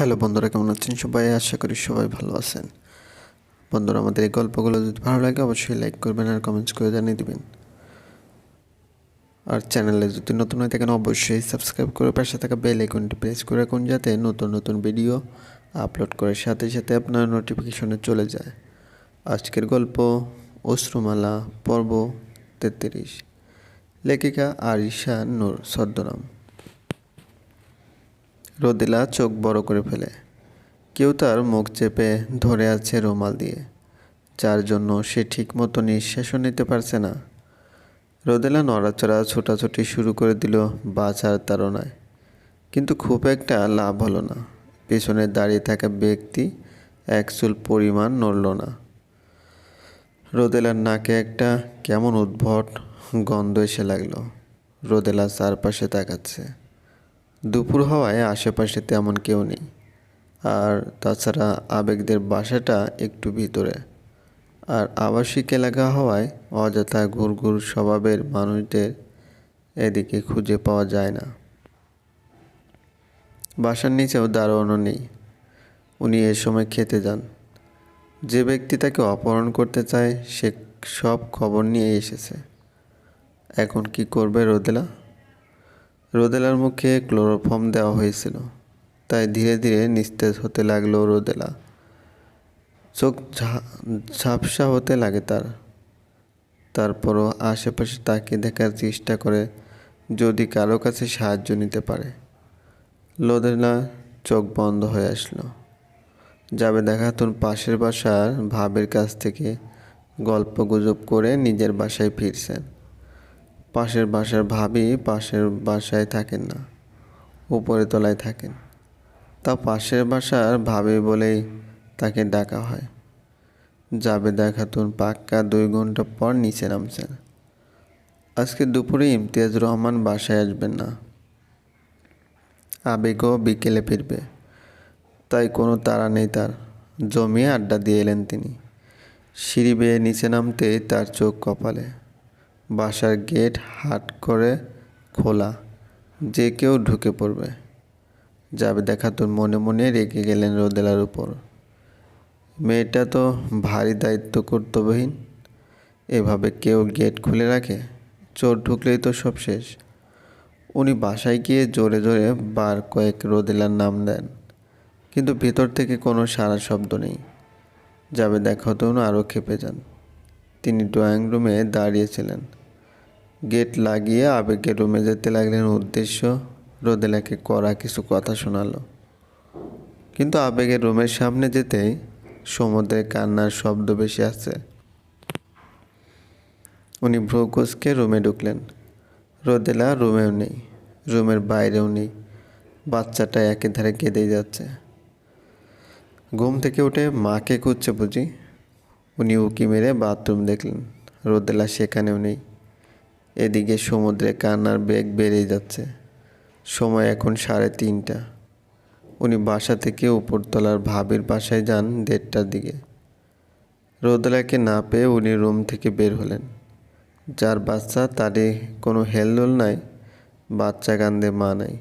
Hello বন্ধুরা, কেমন আছেন সবাই? আশা করি সবাই ভালো আছেন। বন্ধুরা, আমাদের এই গল্পগুলো যদি ভালো লাগে, অবশ্যই লাইক করবেন আর কমেন্টস করে জানিয়ে দিবেন। আর চ্যানেলে যদি নতুন হয়ে থাকেন, অবশ্যই সাবস্ক্রাইব করে পাশে থাকা বেল আইকনটি প্রেস করে রাখুন, যাতে নতুন নতুন ভিডিও আপলোড করার সাথে সাথে আপনার নোটিফিকেশনে চলে যায়। আজকের গল্প, অশ্রুমালা, পর্ব তেত্রিশ। লেখিকা আরিশা নূর ছদ্মনাম রোদেলা চোখ বড় করে ফেলে। কেউ তার মুখ চেপে ধরে আছে রুমাল দিয়ে। যার জন্য সে ঠিকমতো নিঃশ্বাসও নিতে পারছে না। রোদেলা নড়াচড়া, ছোটাছুটি শুরু করে দিল বাঁচার তাড়নায়। কিন্তু খুব একটা লাভ হলো না। পেছনে দাঁড়িয়ে থাকা ব্যক্তি এক চুল পরিমাণ নড়ল না। রোদেলার নাকে একটা কেমন উদ্ভট গন্ধ এসে লাগল। রোদেলা চারপাশে তাকাচ্ছে। দুপুর হওয়ায় আশেপাশে তেমন কেউ নেই। আর তাছাড়া আবেগদের বাসাটা একটু ভিতরে। আর আবাসিক এলাকা হওয়ায় অযথা ঘুরঘুর স্বভাবের মানুষদের এদিকে খুঁজে পাওয়া যায় না। বাসার নিচেও দারোয়ানও নেই। উনি এ সময় খেতে যান। যে ব্যক্তি তাকে অপহরণ করতে চায়, সে সব খবর নিয়ে এসেছে। এখন কি করবে রোদেলা? রোদেলার মুখে ক্লোরোফর্ম দেওয়া হয়েছিল, তাই ধীরে ধীরে নিস্তেজ হতে লাগল রোদেলা। চোখ ঝাপসা হতে লাগে তার। তারপরও আশেপাশে তাকিয়ে দেখার চেষ্টা করে যদি কারও কাছে সাহায্য নিতে পারে। লোদেলা চোখ বন্ধ হয়ে আসলো। যাবে দেখাতুন পাশের বাসার ভাবের কাছ থেকে গল্প গুজব করে নিজের বাসায় ফিরছেন। পাশের বাসার ভাবি পাশের বাসায় থাকেন না, উপরে তলায় থাকেন। তা পাশের বাসার ভাবি বলেই তাকে ডাকা হয়। যাবে দেখাতুন পাক্কা দুই ঘণ্টা পর নিচে নামছেন। আজকে দুপুরে ইমতিয়াজ রহমান বাসায় আসবেন না। আবেগও বিকেলে ফিরবে। তাই কোনো তাড়া নেই তার। জমিয়ে আড্ডা দিয়ে এলেন তিনি। সিঁড়ি বেয়ে নিচে নামতেই তার চোখ কপালে। বাসার গেট হাট করে খোলা। যে কেউ ঢুকে পড়বে। যাবে দেখা তোর মনে মনে রেগে গেলেন রোদেলার উপর। মেয়েটা তো ভারী দায়িত্ব কর্তব্যহীন। এভাবে কেউ গেট খুলে রাখে? চোর ঢুকলেই তো সব শেষ। উনি বাসায় গিয়ে জোরে জোরে বার কয়েক রোদেলার নাম দেন। কিন্তু ভেতর থেকে কোনো সারা শব্দ নেই। যাবে দেখা তো আরও খেপে যান। তিনি ড্রয়িং রুমে দাঁড়িয়েছিলেন গেট লাগিয়ে আবেগের রুমে যেতে লাগলেন উদ্দেশ্য। রোদেলাকে করা কিছু কথা শোনালো। কিন্তু আবেগের রুমের সামনে যেতেই সমুদ্রের কান্নার শব্দ বেশি আসছে। উনি ভ্রুকুসকে রুমে ঢুকলেন। রোদেলা রুমেও নেই। রুমের বাইরেও নেই। বাচ্চাটা একে ধারে কেঁদেই যাচ্ছে। ঘুম থেকে উঠে মাকে খুঁজছে বুঝি। উনি উকি মেরে বাথরুম দেখলেন। রোদেলা সেখানেও নেই। এদিকে সমুদ্রে কান্নার বেগ বেড়ে যাচ্ছে। সময় এখন সাড়ে তিনটা। উনি বাসা থেকে উপরতলার ভাবির বাসায় যান দেড়টার দিকে। রোদলাকে না পেয়ে উনি রুম থেকে বের হলেন। যার বাচ্চা তারই কোনো হেলদোল নাই, বাচ্চা কান্দে মা নাই।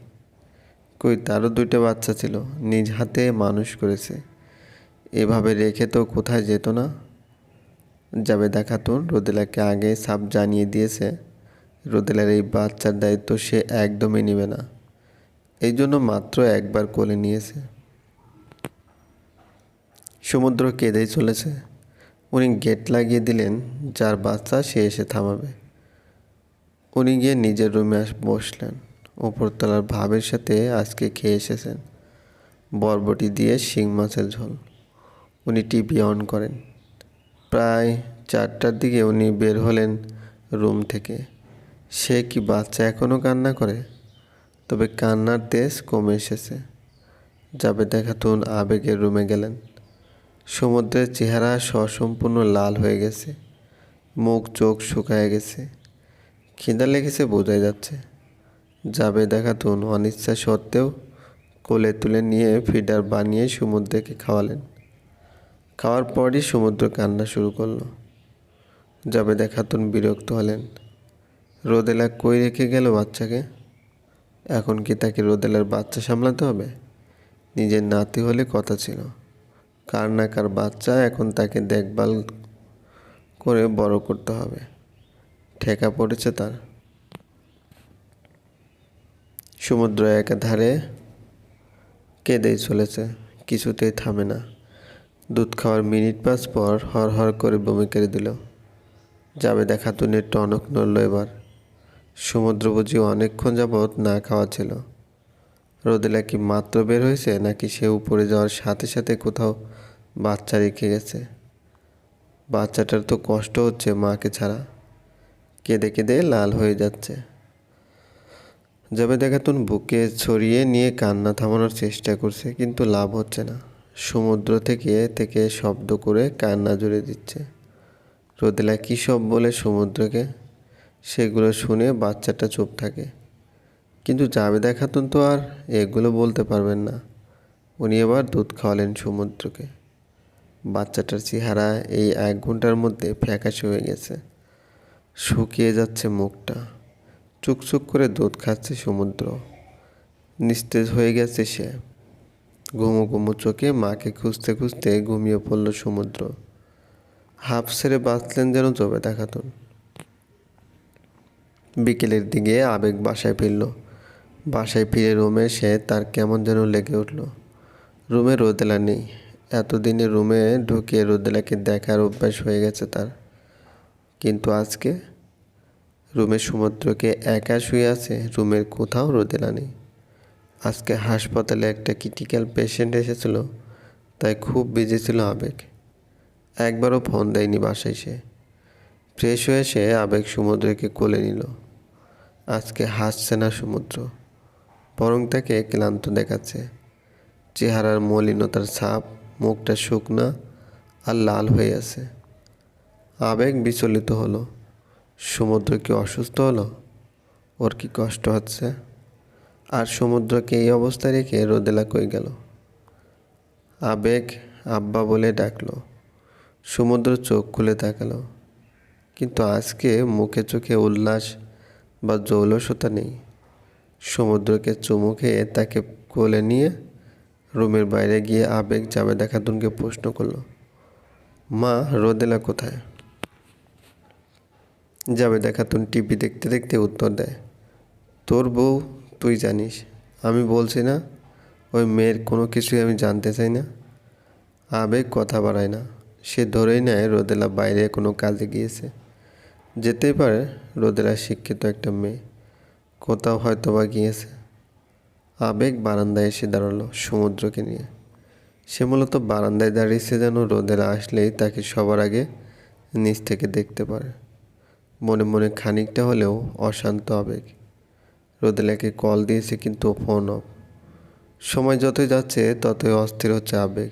কই, তারও দুইটা বাচ্চা ছিল, নিজ হাতে মানুষ করেছে। এভাবে রেখে তো কোথায় যেত না? যাবে দেখাতুন, রোদেলাকে আগে সাপ জানিয়ে দিয়েছে রোদেলার এই বাচ্চার দায়িত্ব সে একদমই নেবে না। এই জন্য মাত্র একবার কোলে নিয়েছে। সমুদ্র কেঁদেই চলেছে। উনি গেট লাগিয়ে দিলেন, যার বাচ্চা সে এসে থামাবে। উনি গিয়ে নিজের রুমে আস বসলেন। উপরতলার ভাবের সাথে আজকে খেয়ে এসেছেন। বরবটি দিয়ে শিং মাছের ঝোল। উনি টিভি অন করেন। প্রায় চারটার দিকে উনি বের হলেন রুম থেকে। সে কি বাচ্চা এখনও কান্না করে? তবে কান্নার তেজ কমে এসেছে। যাবে দেখাতুন আবেগের রুমে গেলেন। সমুদ্রের চেহারা সসম্পূর্ণ লাল হয়ে গেছে। মুখ, চোখ শুকায় গেছে। খিদা লেগেছে বোঝাই যাচ্ছে। যাবে দেখাতুন অনিচ্ছা সত্ত্বেও কোলে তুলে নিয়ে ফিডার বানিয়ে সমুদ্রকে খাওয়ালেন। খাওয়ার পরই সমুদ্র কান্না শুরু করল। যাবে দেখাতুন বিরক্ত হলেন। রোদেলা কই রেখে গেল বাচ্চাকে? এখন কি তাকে রোদেলার বাচ্চা সামলাতে হবে? নিজের নাতি হলে কথা ছিল। কার না কার বাচ্চা, এখন তাকে দেখভাল করে বড় করতে হবে। ঠেকা পড়েছে তার। সমুদ্র একাধারে কেঁদেই চলেছে, কিছুতেই থামে না। দুধ খাওয়ার মিনিট পাঁচ পর হর হর করে বমি করে দিল। যাবে দেখা তুনের টনক নড়ল এবার। সমুদ্র বুঝি অনেকক্ষণ যাবৎ না খাওয়া ছিল। রোদেলা কি মাত্র বের হয়েছে, নাকি সে উপরে যাওয়ার সাথে সাথে কোথাও বাচ্চা রেখে গেছে? বাচ্চাটার তো কষ্ট হচ্ছে মাকে ছাড়া। কেঁদে কেঁদে লাল হয়ে যাচ্ছে। যাবে দেখাতুন বুকে ছড়িয়ে নিয়ে কান্না থামানোর চেষ্টা করছে, কিন্তু লাভ হচ্ছে না। সমুদ্র থেকে থেকে শব্দ করে কান্না জুড়ে দিচ্ছে। রোদেলা কী সব বলে সমুদ্রকে? সেগুলো শুনে বাচ্চাটা চুপ থাকে। কিন্তু জাবেদা খাতুন তো আর এগুলো বলতে পারবেন না। উনি এবার দুধ খাওয়ালেন সমুদ্রকে। বাচ্চাটার চেহারা এই এক ঘণ্টার মধ্যে ফ্যাকাশে হয়ে গেছে। শুকিয়ে যাচ্ছে মুখটা। চুকচুক করে দুধ খাচ্ছে সমুদ্র। নিস্তেজ হয়ে গেছে সে। ঘুমো ঘুমো চোখে মাকে খুঁজতে খুঁজতে ঘুমিয়ে পড়ল সমুদ্র। হাফ ছেড়ে বাঁচলেন যেন জবে দেখাতুন বিকেলের দিকে আবেগ বাসায় ফিরল। বাসায় ফিরে রুমে সে তার কেমন যেন লেগে উঠল। রুমে রোদেলা নেই। এতদিনে রুমে ঢুকিয়ে রোদেলাকে দেখার অভ্যাস হয়ে গেছে তার। কিন্তু আজকে? রুমে সমুদ্রকে একা শুয়ে আছে, রুমের কোথাও রোদেলা নেই। আজকে হাসপাতালে একটা ক্রিটিক্যাল পেশেন্ট এসেছিল, তাই খুব বিজি ছিল আবেগ। একবারও ফোন দেয়নি বাসায় সে। ফ্রেশ হয়ে সে আবেগ সমুদ্রকে কোলে নিল। আজকে হাসছে না সমুদ্র, বরং তাকে ক্লান্ত দেখাচ্ছে। চেহারার মলিনতার ছাপ, মুখটা শুকনা আর লাল হয়ে আছে। আবেগ বিচলিত হলো। সমুদ্র কি অসুস্থ হলো? ওর কি কষ্ট হচ্ছে? আর সমুদ্রকে এই অবস্থায় রেখে রোদেলা কই গেল? আবেগ আব্বা বলে ডাকলো। সমুদ্র চোখ খুলে তাকালো। কিন্তু আজকে মুখে চোখে উল্লাস বা জৌলসতা নেই। সমুদ্রকে চুমু খেয়ে তাকে কোলে নিয়ে রুমের বাইরে গিয়ে আবেগ যাবে দেখাতুনকে প্রশ্ন করল, মা, রোদেলা কোথায়? যাবে দেখাতুন টিভি দেখতে দেখতে উত্তর দেয়, তোর বউ, তুই জানিস, আমি বলছি না, ওই মেয়ের কোনো কিছুই আমি জানতে চাই না। আবেগ কথা বাড়ায় না, সে ধরেই নেয় রোদেলা বাইরে কোনো কাজে গিয়েছে। যেতেই পারে রোদেলা শিক্ষিত একটা মেয়ে। কোথাও হয়তো বা গিয়েছে। আবেগ বারান্দায় এসে দাঁড়াল সমুদ্রকে নিয়ে। সে মূলত বারান্দায় দাঁড়িয়েছে যেন রোদেলা আসলেই তাকে সবার আগে নিচ থেকে দেখতে পারে। মনে মনে খানিকটা হলেও অশান্ত আবেগ। রোদেলাকে কল দিয়েছে কিন্তু ফোন অফ। সময় যতই যাচ্ছে, ততই অস্থির হচ্ছে আবেগ।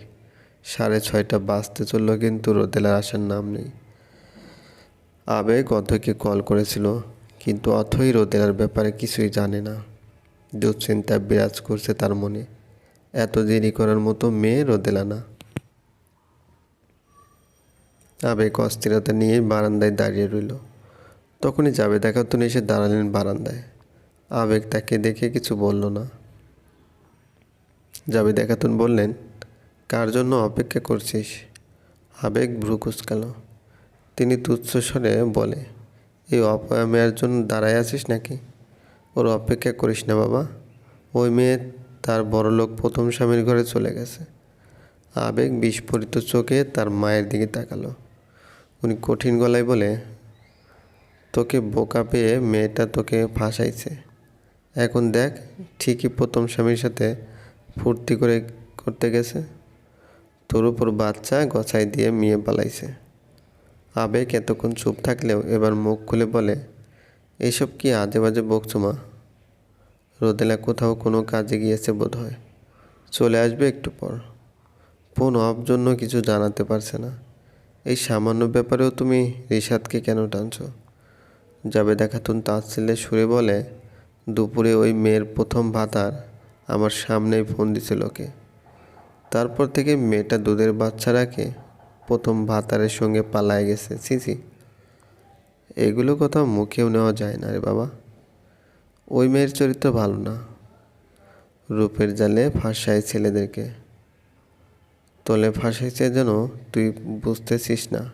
সাড়ে ছয়টা বাজতে চলল কিন্তু রোদেলার আসার নাম নেই। আবেগ অথয়কে কল করেছিল, কিন্তু অথই রোদেলার ব্যাপারে কিছুই জানে না। দুশ্চিন্তা বিরাজ করছে তার মনে। এত দেরি করার মতো মেয়ে রোদেলা না। আবেগ অস্থিরতা নিয়ে বারান্দায় দাঁড়িয়ে রইল। তখনই যাবে দেখাতুন এসে দাঁড়ালেন বারান্দায়। আবেগ তাকে দেখে কিছু বলল না। যাবে দেখাতুন বললেন, কার জন্য অপেক্ষা করছিস? আবেগ ভ্রু কুচকাল। তিনি তুচ্ছ স্বরে বলে, এই অপয়া মেয়ের জন্য দাঁড়ায় আছিস নাকি? ওর অপেক্ষা করিস না বাবা। ওই মেয়ে তার বড়লোক প্রথম স্বামীর ঘরে চলে গেছে। আবেগ বিস্ফোরিত চোখে তার মায়ের দিকে তাকালো। উনি কঠিন গলায় বলে, তোকে বোকা পেয়ে মেয়েটা তোকে ফাঁসাইছে। এখন দেখ, ঠিকই প্রথম স্বামীর সাথে ফুর্তি করে করতে গেছে। তোর উপর বাচ্চা গছাই দিয়ে মেয়ে পালাইছে। আবেগ এতক্ষণ চুপ থাকলেও এবার মুখ খুলে বলে এইসব কি আজে বাজে বকছো মা? রোদেলা কোথাও কোনো কাজে গিয়েছে বোধ হয় চলে আসবে একটু পর। ফোন অফ জন্য কিছু জানাতে পারছে না। এই সামান্য ব্যাপারেও তুমি রিশাদকে কেন টানছো? যাবে দেখাতুন তার ছেলে সুরে বলে, দুপুরে ওই মেয়ের প্রথম ভাতার আমার সামনেই ফোন দিছিল ওকে তারপর থেকে মেয়েটা দুধের বাচ্চা রাখে প্রথম ভাতারের সঙ্গে পালায় গেছে। সিসি এগুলো কথা মুখেও নেওয়া যায় না রে বাবা। ওই মেয়ের চরিত্র ভালো না। রূপের জালে ফাঁসায় ছেলেদেরকে। তোলে ফাঁসাইছে যেন তুই বুঝতেছিস না।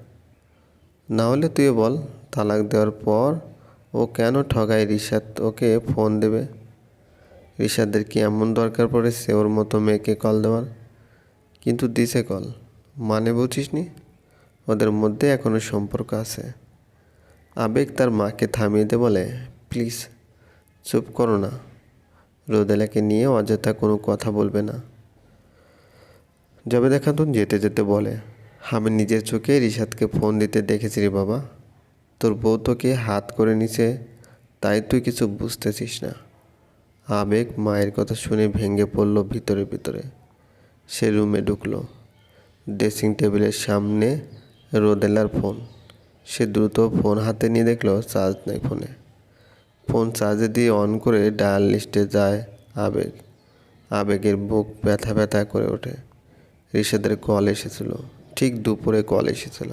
না হলে তুই বল, তালাক দেওয়ার পর ও কেন ঠগায় রিশাদ? ওকে ফোন দেবে। রিশাদের কি এমন দরকার পড়েছে ওর মতো মেয়েকে কল দেওয়ার? কিন্তু দিছে কল। মানে বুঝিস নি ওদের মধ্যে এখনও সম্পর্ক আছে। আবেগ তার মাকে থামিয়ে দে বলে, প্লিজ, চুপ করো না। রোদেলাকে নিয়ে অযথা কোনো কথা বলবে না। যবে দেখাতুন যেতে যেতে বলে, আমি নিজের চোখে রিশাদকে ফোন দিতে দেখেছি রে বাবা। তোর বউ তোকে হাত করে নিছে, তাই তুই কিছু বুঝতেছিস না। আবেগ মায়ের কথা শুনে ভেঙে পড়ল ভিতরে ভিতরে। সে রুমে ঢুকলো। ড্রেসিং টেবিলের সামনে রোদেলার ফোন। সে দ্রুত ফোন হাতে নিয়ে দেখল, চার্জ নেই ফোনে। ফোন চার্জে দিয়ে অন করে ডায়াল লিস্টে যায় আবেগ। আবেগের বুক ব্যথা ব্যথা করে ওঠে। ঋষাদের কল এসেছিল। ঠিক দুপুরে কল এসেছিল।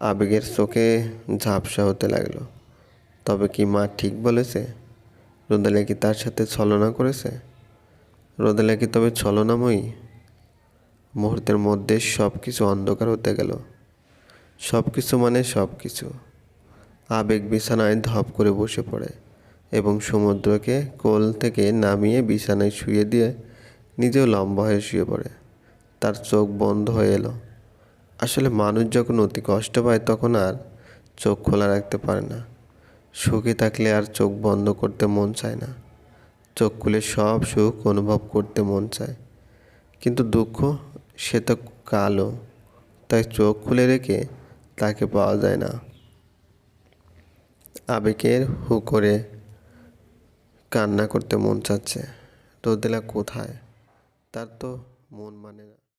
আবেগের চোখে ঝাপসা হতে লাগল। তবে কি মা ঠিক বলেছে? রোদেলা কি তার সাথে ছলনা করেছে? রোদেলা কি তবে ছলনাময়ী? মুহূর্তের মধ্যে সব কিছু অন্ধকার হতে গেল। সব কিছু মানে সব কিছু আবেগ বিছানায় ধপ করে বসে পড়ে এবং সমুদ্রকে কোল থেকে নামিয়ে বিছানায় শুয়ে দিয়ে নিজেও লম্বা হয়ে শুয়ে পড়ে। তার চোখ বন্ধ হয়ে এলো। আসলে মানুষ যখন অতি কষ্ট পায় তখন আর চোখ খোলা রাখতে পারে না। সুখে থাকলে আর চোখ বন্ধ করতে মন চায় না। চোখ খুলে সব সুখ অনুভব করতে মন চায়। কিন্তু দুঃখ সে তো কালো, তাই চোখ খুলে রেখে তাকে পাওয়া যায় না। আবেগের হু করে কান্না করতে মন চাচ্ছে। রোদেলা কোথায়? তার তো মন মানে না।